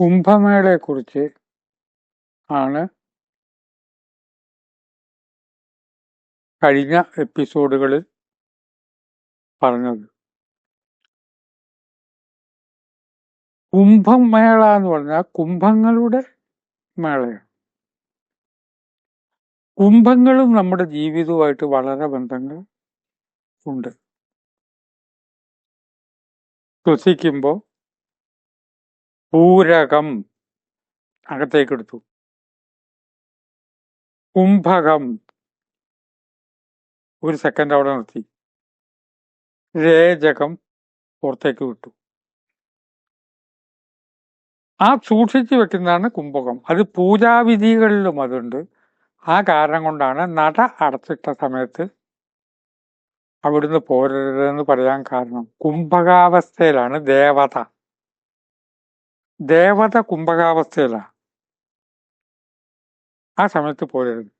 കുംഭമേളയെക്കുറിച്ച് ആണ് കഴിഞ്ഞ എപ്പിസോഡുകളിൽ പറഞ്ഞത്. കുംഭമേള എന്ന് പറഞ്ഞാൽ കുംഭങ്ങളുടെ മേളയാണ്. കുംഭങ്ങളും നമ്മുടെ ജീവിതവുമായിട്ട് വളരെ ബന്ധങ്ങൾ ഉണ്ട്. ശ്വസിക്കുമ്പോൾ പൂരകം. അകത്തേക്കെടുത്തു കുംഭകം. ഒരു സെക്കൻഡ് അവിടെ നിർത്തി. രേചകം പുറത്തേക്ക് വിട്ടു. ആ സൂക്ഷിച്ചു വെക്കുന്നതാണ് കുംഭകം. അത് പൂജാവിധികളിലും അതുണ്ട്. ആ കാരണം കൊണ്ടാണ് നട അടച്ചിട്ട സമയത്ത് അവിടുന്ന് പോരരുതെന്ന് പറയാൻ കാരണം. കുംഭകാവസ്ഥയിലാണ് ദേവത. ദേവത കുംഭകാവസ്ഥയിലാണ് ആ സമയത്ത് പോരരുത്.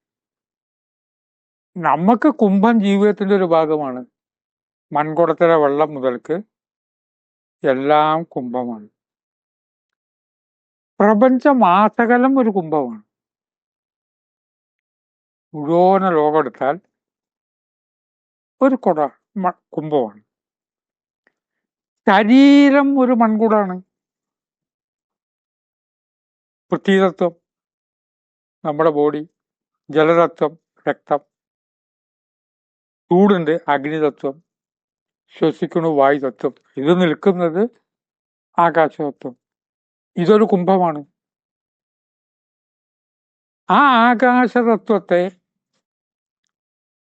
നമുക്ക് കുംഭം ജീവിതത്തിന്റെ ഒരു ഭാഗമാണ്. മൺകുടത്തിലെ വെള്ളം മുതൽക്ക് എല്ലാം കുംഭമാണ്. പ്രപഞ്ചമാസകലം ഒരു കുംഭമാണ്. മുഴുവന ലോകം എടുത്താൽ ഒരു കുട കുംഭമാണ്. ശരീരം ഒരു മൺകുടാണ് പൃഥ്വിതത്വം നമ്മുടെ ബോഡി ജലതത്വം രക്തം. ചൂടുണ്ട് അഗ്നിതത്വം ശ്വസിക്കണു വായുതത്വം. ഇത് നിൽക്കുന്നത് ആകാശതത്വം. ഇതൊരു കുംഭമാണ്. ആ ആകാശതത്വത്തെ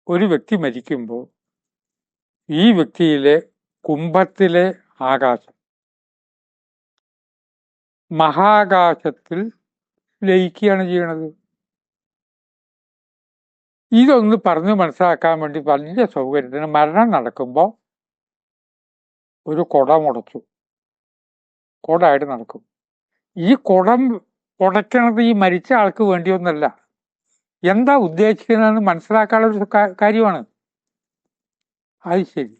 ഒരു വ്യക്തി മരിക്കുമ്പോൾ ഈ വ്യക്തിയിലെ കുംഭത്തിലെ ആകാശം മഹാകാശത്തിൽ ലയിക്കുകയാണ് ചെയ്യണത്. ഇതൊന്ന് പറഞ്ഞ് മനസ്സിലാക്കാൻ വേണ്ടി വലിയ സൗകര്യത്തിന് മരണം നടക്കുമ്പോൾ ഒരു കുട മുടച്ചു. കുടമായിട്ട് നടക്കും. ഈ കുടം ഉടയ്ക്കണത് ഈ മരിച്ച ആൾക്ക് വേണ്ടിയൊന്നല്ല. എന്താ ഉദ്ദേശിക്കുന്നതെന്ന് മനസ്സിലാക്കാനുള്ള കാര്യമാണ്. അത് ശരി.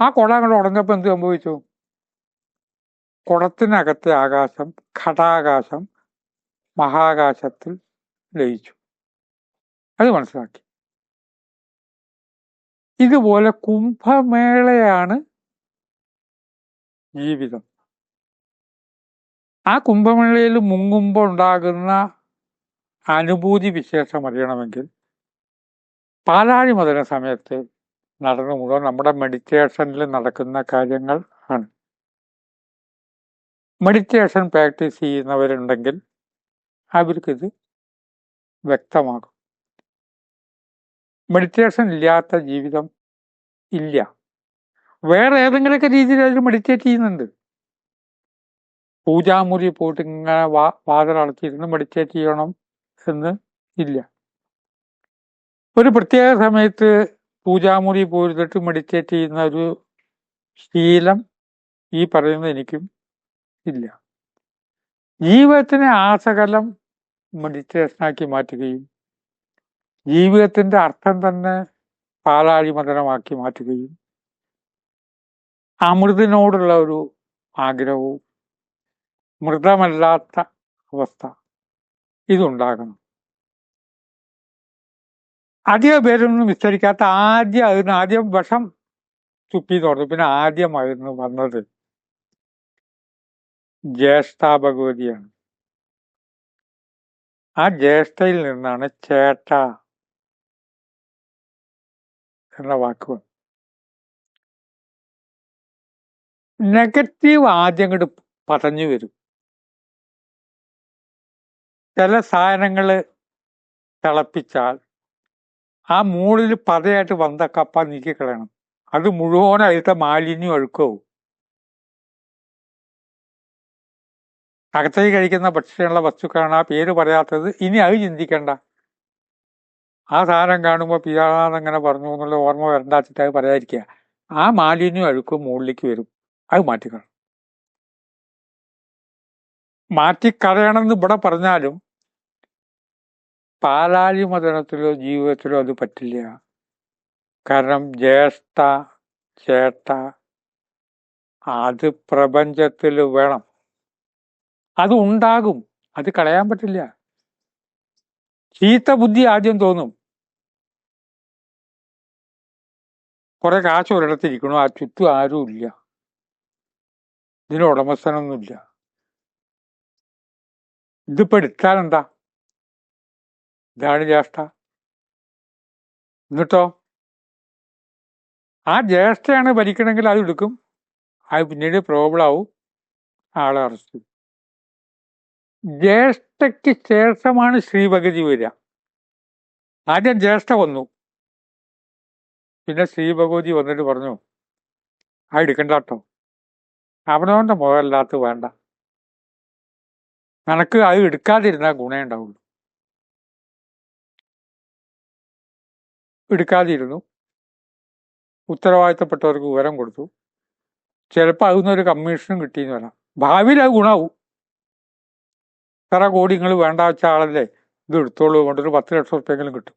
ആ കുടം അങ്ങോട്ട് ഉടഞ്ഞപ്പോൾ എന്ത് സംഭവിച്ചു? കുടത്തിനകത്തെ ആകാശം ഘടാകാശം മഹാകാശത്തിൽ ലയിച്ചു. അത് മനസ്സിലാക്കി. ഇതുപോലെ കുംഭമേളയാണ് ജീവിതം. ആ കുംഭമേളയിൽ മുങ്ങുമ്പോൾ ഉണ്ടാകുന്ന അനുഭൂതി വിശേഷം അറിയണമെങ്കിൽ പാലാഴി മുതല സമയത്ത് നടന്നു മുഴുവൻ നമ്മുടെ മെഡിറ്റേഷനിൽ നടക്കുന്ന കാര്യങ്ങൾ ആണ്. മെഡിറ്റേഷൻ പ്രാക്ടീസ് ചെയ്യുന്നവരുണ്ടെങ്കിൽ അവർക്കിത് വ്യക്തമാകും. മെഡിറ്റേഷൻ ഇല്ലാത്ത ജീവിതം ഇല്ല. വേറെ ഏതെങ്കിലുമൊക്കെ രീതിയിൽ അവർ മെഡിറ്റേറ്റ് ചെയ്യുന്നുണ്ട്. പൂജാമുറി പോയിട്ട് ഇങ്ങനെ വാ വാതിലടച്ചിരുന്ന് മെഡിറ്റേറ്റ് ചെയ്യണം എന്ന് ഇല്ല. ഒരു പ്രത്യേക സമയത്ത് പൂജാമുറി പോയിരുന്നിട്ട് മെഡിറ്റേറ്റ് ചെയ്യുന്ന ഒരു ശീലം ഈ പറയുന്ന എനിക്കും ഇല്ല. ജീവിതത്തിനെ ആസകലം മെഡിറ്റേഷനാക്കി മാറ്റുകയും ജീവിതത്തിന്റെ അർത്ഥം തന്നെ പാലാഴി മതനമാക്കി മാറ്റുകയും അമൃതിനോടുള്ള ഒരു ആഗ്രഹവും മൃതമല്ലാത്ത അവസ്ഥ ഇതുണ്ടാകണം. അധിക പേരൊന്നും വിസ്തരിക്കാത്ത ആദ്യം അതിന് ആദ്യം വിഷം ചുപ്പി തുറന്നു പിന്നെ ആദ്യമായിരുന്നു വന്നത്. ജ്യേഷ്ഠ ഭഗവതിയാണ് ആ ജ്യേഷ്ഠയിൽ നിന്നാണ് ചേട്ട എന്ന വാക്ക് നെഗറ്റീവ് ആദ്യം അങ്ങോട്ട് പറഞ്ഞു വരും. ചില സാധനങ്ങൾ തിളപ്പിച്ചാൽ ആ മൂളിൽ പതയായിട്ട് വന്ന കപ്പ നീക്കിക്കളയണം. അത് മുഴുവനായിട്ട് മാലിന്യം ഒഴുക്കവും അകത്തേക്ക് കഴിക്കുന്ന ഭക്ഷ്യമുള്ള വസ്തുക്കളാണ് ആ പേര് പറയാത്തത്. ഇനി അത് ചിന്തിക്കണ്ട. ആ സാധനം കാണുമ്പോൾ പിതാങ്ങനെ പറഞ്ഞു എന്നുള്ള ഓർമ്മ വരണ്ടാച്ചിട്ട് അത് പറയാതിരിക്കുക. ആ മാലിന്യം അഴുക്കും മുകളിലേക്ക് വരും. അത് മാറ്റിക്കണം മാറ്റിക്കളയണമെന്ന് ഇവിടെ പറഞ്ഞാലും പാലാലി മതനത്തിലോ ജീവിതത്തിലോ അത് പറ്റില്ല. കാരണം ജ്യേഷ്ഠ ചേട്ട അത് പ്രപഞ്ചത്തിൽ വേണം. അത് ഉണ്ടാകും. അത് കളയാൻ പറ്റില്ല. ചീത്ത ബുദ്ധി ആദ്യം തോന്നും. കുറെ കാശ് ഒരിടത്തിരിക്കണു ആ ചുറ്റും ആരും ഇല്ല. ഇതിന് ഉടമസ്ഥനൊന്നുമില്ല. ഇതിപ്പോ എടുത്താൽ എന്താ? ഇതാണ് ജ്യേഷ്ഠ. എന്നിട്ടോ? ആ ജ്യേഷ്ഠയാണ് ഭരിക്കണമെങ്കിൽ അത് എടുക്കും. അത് പിന്നീട് പ്രോബ്ലം ആവും. ആളെ അറസ്റ്റ് ചെയ്യും. ജ്യേഷ്ഠയ്ക്ക് ശേഷമാണ് ശ്രീഭഗതി വരിക. ആദ്യം ജ്യേഷ്ഠ വന്നു. പിന്നെ ശ്രീഭഗവതി വന്നിട്ട് പറഞ്ഞു ആ എടുക്കണ്ട കേട്ടോ. അവനവന്റെ മുഖമല്ലാത്ത വേണ്ട. നിനക്ക് അത് എടുക്കാതിരുന്നാൽ ഗുണേ ഉണ്ടാവുള്ളൂ. എടുക്കാതിരുന്നു. ഉത്തരവാദിത്തപ്പെട്ടവർക്ക് വിവരം കൊടുത്തു. ചിലപ്പോൾ അതിൽ നിന്നൊരു കമ്മീഷനും കിട്ടിയെന്ന് വരാം. ഭാവിയിൽ അത് ഗുണാവും ഇത്ര കോടി നിങ്ങൾ വേണ്ട വെച്ച ആളല്ലേ? ഇത് എടുത്തോളൂ. കൊണ്ടൊരു പത്ത് ലക്ഷം റുപ്യെങ്കിലും കിട്ടും.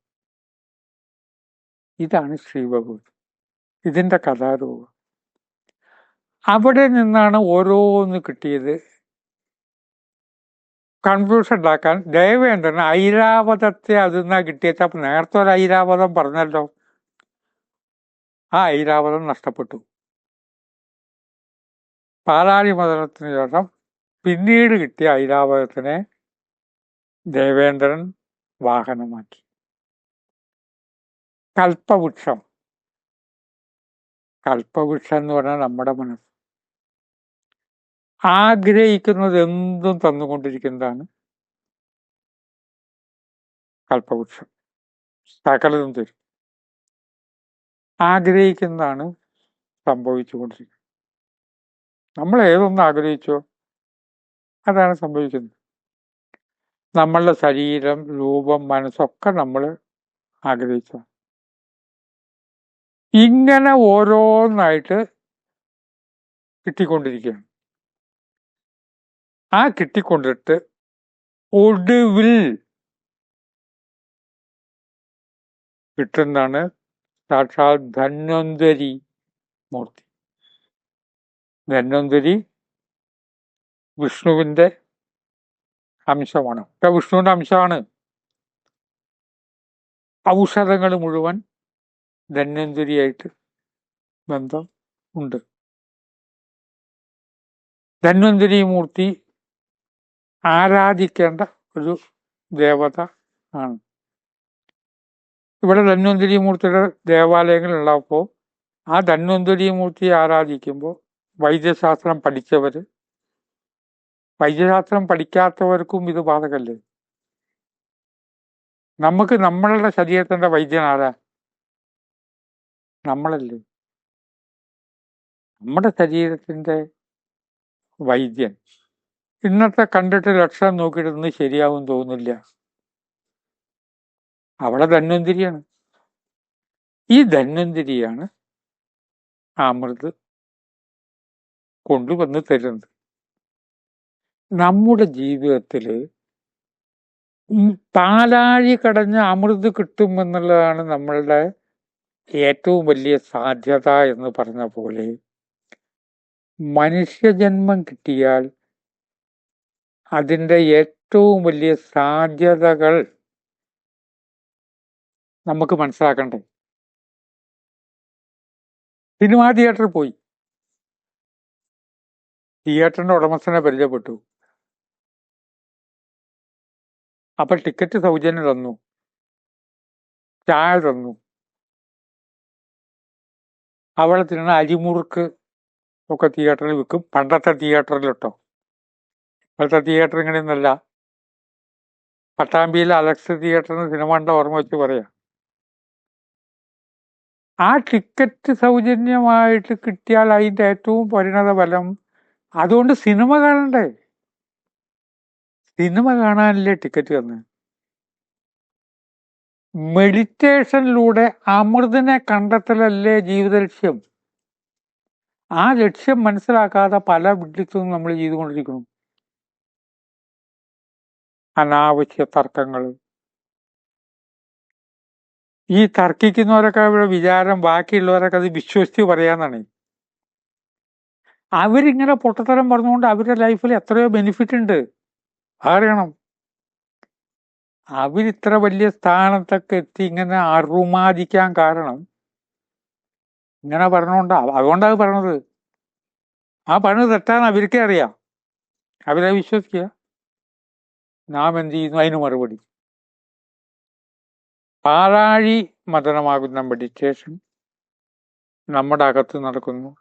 ഇതാണ് ശ്രീഭഗവത് ഇതിന്റെ കഥാരൂപം. അവിടെ നിന്നാണ് ഓരോന്ന് കിട്ടിയത്. കൺഫ്യൂഷൻ ഉണ്ടാക്കാൻ. ദേവേന്ദ്രൻ ഐരാവതത്തെ അതിൽ നിന്നാ കിട്ടിയത്. അപ്പം നേരത്തെ ഒരു ഐരാവതം പറഞ്ഞല്ലോ. ആ ഐരാവതം നഷ്ടപ്പെട്ടു. പാലാഴി മതത്തിന് ശേഷം പിന്നീട് കിട്ടിയ ഐരാവതത്തിനെ ദേവേന്ദ്രൻ വാഹനമാക്കി. കൽപ്പവൃക്ഷം. കൽപ്പവൃക്ഷം എന്ന് പറഞ്ഞാൽ നമ്മുടെ മനസ്സ്. ആഗ്രഹിക്കുന്നത് എന്തും തന്നുകൊണ്ടിരിക്കുന്നതാണ് കൽപ്പവൃക്ഷം. സകലതും തരും. ആഗ്രഹിക്കുന്നതാണ് സംഭവിച്ചുകൊണ്ടിരിക്കുന്നത്. നമ്മൾ ഏതൊന്ന് ആഗ്രഹിച്ചോ അതാണ് സംഭവിക്കുന്നത്. നമ്മളുടെ ശരീരം രൂപം മനസ്സൊക്കെ നമ്മൾ ആഗ്രഹിച്ച. ഇങ്ങനെ ഓരോന്നായിട്ട് കിട്ടിക്കൊണ്ടിരിക്കുകയാണ്. ആ കിട്ടിക്കൊണ്ടിട്ട് ഒടുവിൽ കിട്ടുന്നതാണ് സാക്ഷാൽ ധന്വന്തരി മൂർത്തി. ധന്വന്തരി വിഷ്ണുവിന്റെ അംശമാണ്. ഒക്കെ വിഷ്ണുവിന്റെ അംശമാണ്. ഔഷധങ്ങൾ മുഴുവൻ ധന്വന്തിരിയായിട്ട് ബന്ധം ഉണ്ട്. ധന്വന്തിരി മൂർത്തി ആരാധിക്കേണ്ട ഒരു ദേവത ആണ്. ഇവിടെ ധന്വന്തിരി മൂർത്തിയുടെ ദേവാലയങ്ങളുള്ളപ്പോൾ ആ ധന്വന്തിരി മൂർത്തിയെ ആരാധിക്കുമ്പോൾ വൈദ്യശാസ്ത്രം പഠിച്ചവർ വൈദ്യശാസ്ത്രം പഠിക്കാത്തവർക്കും ഇത് ബാധകല്ലേ? നമുക്ക് നമ്മളുടെ ശരീരത്തിന്റെ വൈദ്യനാരാ നമ്മളല്ലേ? നമ്മുടെ ശരീരത്തിന്റെ വൈദ്യൻ. ഇന്നത്തെ കണ്ടിട്ട് ലക്ഷണം നോക്കിയിട്ടൊന്നും ശരിയാവും തോന്നില്ല അവിടെ ധന്വന്തിരിയാണ്. ഈ ധന്വന്തിരിയാണ് അമൃത് കൊണ്ടുവന്ന് തരുന്നത്. നമ്മുടെ ജീവിതത്തിൽ പാലാഴി കടഞ്ഞ് അമൃത് കിട്ടുമെന്നുള്ളതാണ് നമ്മളുടെ ഏറ്റവും വലിയ സാധ്യത എന്ന് പറഞ്ഞ പോലെ. മനുഷ്യജന്മം കിട്ടിയാൽ അതിന്റെ ഏറ്റവും വലിയ സാധ്യതകൾ നമുക്ക് മനസ്സിലാക്കണ്ടേ? സിനിമാ തിയേറ്ററിൽ പോയി. തിയേറ്ററിന്റെ ഉടമസ്ഥനെ പരിചയപ്പെട്ടു. അപ്പൊ ടിക്കറ്റ് സൗജന്യം തന്നു. ചായ തന്നു. അവിടെ തിന്ന അരിമുറുക്ക് ഒക്കെ തിയേറ്ററിൽ വിൽക്കും പണ്ടത്തെ തിയേറ്ററിലിട്ടോ ഇപ്പോഴത്തെ തിയേറ്റർ ഇങ്ങനെയൊന്നല്ല പട്ടാമ്പിയിലെ അലക്സ് തിയേറ്ററിന് സിനിമ കണ്ട ഓർമ്മ വെച്ച് പറയാം. ആ ടിക്കറ്റ് സൗജന്യമായിട്ട് കിട്ടിയാൽ അതിന്റെ ഏറ്റവും പരിണത ഫലം അതുകൊണ്ട് സിനിമ കാണണ്ടേ? സിനിമ കാണാനല്ലേ ടിക്കറ്റ് തന്നെ? മെഡിറ്റേഷനിലൂടെ അമൃതിനെ കണ്ടെത്തലല്ലേ ജീവിത ലക്ഷ്യം ആ ലക്ഷ്യം മനസ്സിലാക്കാതെ പല വിഡ്ഢിത്വവും നമ്മൾ ചെയ്തുകൊണ്ടിരിക്കുന്നു. അനാവശ്യ തർക്കങ്ങൾ ഈ തർക്കിക്കുന്നവരൊക്കെ ഇവിടെ വിചാരം ബാക്കിയുള്ളവരൊക്കെ അത് വിശ്വസിച്ച് പറയാന്നാണ്. അവരിങ്ങനെ പൊട്ടത്തരം പറഞ്ഞുകൊണ്ട് അവരുടെ ലൈഫിൽ എത്രയോ ബെനിഫിറ്റ് ഉണ്ട് അറിയണം. അവരിത്ര വലിയ സ്ഥാനത്തൊക്കെ എത്തി ഇങ്ങനെ അറുമാദിക്കാൻ കാരണം ഇങ്ങനെ പറഞ്ഞുകൊണ്ടാ അതുകൊണ്ടാണ് പറഞ്ഞത്. ആ പറഞ്ഞത് തെറ്റാൻ അവർക്കേ അറിയാം. അവരെ വിശ്വസിക്കുക. നാം എന്ത് ചെയ്യുന്നു? അതിന് മറുപടി. പാലാഴി മതനമാകുന്ന മെഡിറ്റേഷൻ നമ്മുടെ അകത്ത് നടക്കുന്നു.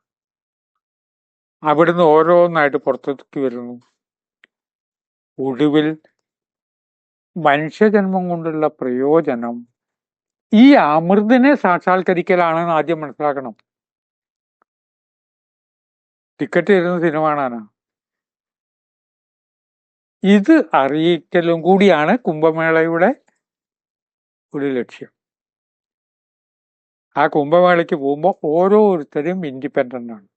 അവിടുന്ന് ഓരോന്നായിട്ട് പുറത്തേക്ക് വരുന്നു. ഒടുവിൽ മനുഷ്യജന്മം കൊണ്ടുള്ള പ്രയോജനം ഈ അമൃതിനെ സാക്ഷാത്കരിക്കലാണെന്ന് ആദ്യം മനസ്സിലാക്കണം. ടിക്കറ്റ് തരുന്ന സിനിമ കാണാനാ ഇത് അറിയിക്കലും കൂടിയാണ് കുംഭമേളയുടെ ഒരു ലക്ഷ്യം. ആ കുംഭമേളയ്ക്ക് പോകുമ്പോൾ ഓരോരുത്തരും ഇൻഡിപെൻഡന്റ് ആണ്.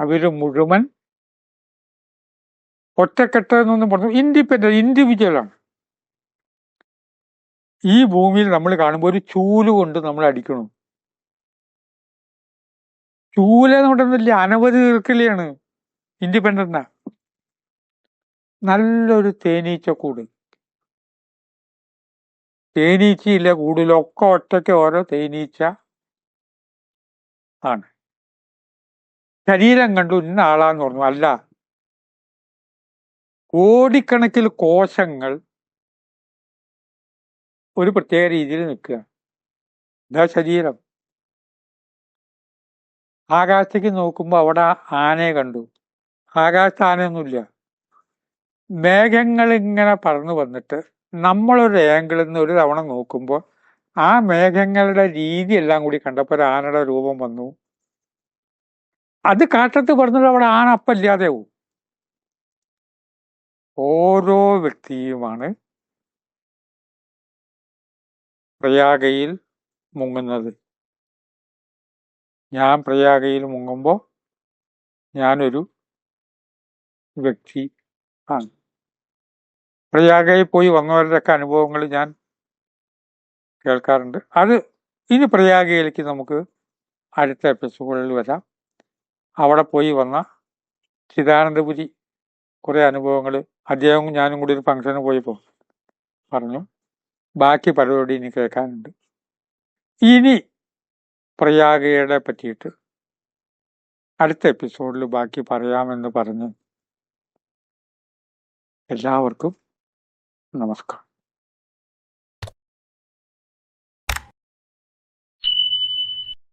അവർ മുഴുവൻ ഒറ്റക്കെട്ട് എന്നൊന്നും പറഞ്ഞു ഇൻഡിപെൻഡന്റ് ഇൻഡിവിജ്വലാണ് ഈ ഭൂമിയിൽ നമ്മൾ കാണുമ്പോൾ ഒരു ചൂൽ കൊണ്ട് നമ്മൾ അടിക്കണം. ചൂല എന്ന് അനവധി തീർക്കലിയാണ് ഇൻഡിപെൻഡന്റാ നല്ലൊരു തേനീച്ച കൂട് തേനീച്ചയില്ല കൂടിലൊക്കെ ഒറ്റയ്ക്ക് ഓരോ തേനീച്ച ആണ്. ശരീരം കണ്ടു ഇന്ന ആളാന്ന് പറഞ്ഞു. അല്ല കോടിക്കണക്കിൽ കോശങ്ങൾ ഒരു പ്രത്യേക രീതിയിൽ നിൽക്കുക. ഇതാ ശരീരം. ആകാശത്തേക്ക് നോക്കുമ്പോൾ അവിടെ ആനയെ കണ്ടു. ആകാശത്ത് ആനയൊന്നുമില്ല മേഘങ്ങൾ ഇങ്ങനെ പറന്നു വന്നിട്ട് നമ്മളൊരു ആംഗിളിൽ നിന്ന് ഒരു തവണ നോക്കുമ്പോൾ ആ മേഘങ്ങളുടെ രീതി എല്ലാം കൂടി കണ്ടപ്പോൾ ഒരു ആനയുടെ രൂപം വന്നു. അത് കാട്ടത്ത് പറഞ്ഞിട്ട് അവിടെ ആന അപ്പല്ലാതെയാവും ഓരോ വ്യക്തിയുമാണ് പ്രയാഗയിൽ മുങ്ങുന്നത്. ഞാൻ പ്രയാഗയിൽ മുങ്ങുമ്പോൾ ഞാനൊരു വ്യക്തി ആണ്. പ്രയാഗയിൽ പോയി വന്നവരുടെയൊക്കെ അനുഭവങ്ങൾ ഞാൻ കേൾക്കാറുണ്ട്. അത് ഇനി പ്രയാഗയിലേക്ക് നമുക്ക് അടുത്ത എപ്പിസോഡുകളിൽ വരാം. അവിടെ പോയി വന്ന ചിദാനന്ദപുരി കുറേ അനുഭവങ്ങൾ അദ്ദേഹവും ഞാനും കൂടി ഒരു ഫംഗ്ഷന് പോയപ്പോൾ പറഞ്ഞു ബാക്കി പരിപാടി ഇനി കേൾക്കാനുണ്ട്. ഇനി പ്രയാഗയുടെ പറ്റിയിട്ട് അടുത്ത എപ്പിസോഡിൽ ബാക്കി പറയാമെന്ന് പറഞ്ഞ് എല്ലാവർക്കും നമസ്കാരം.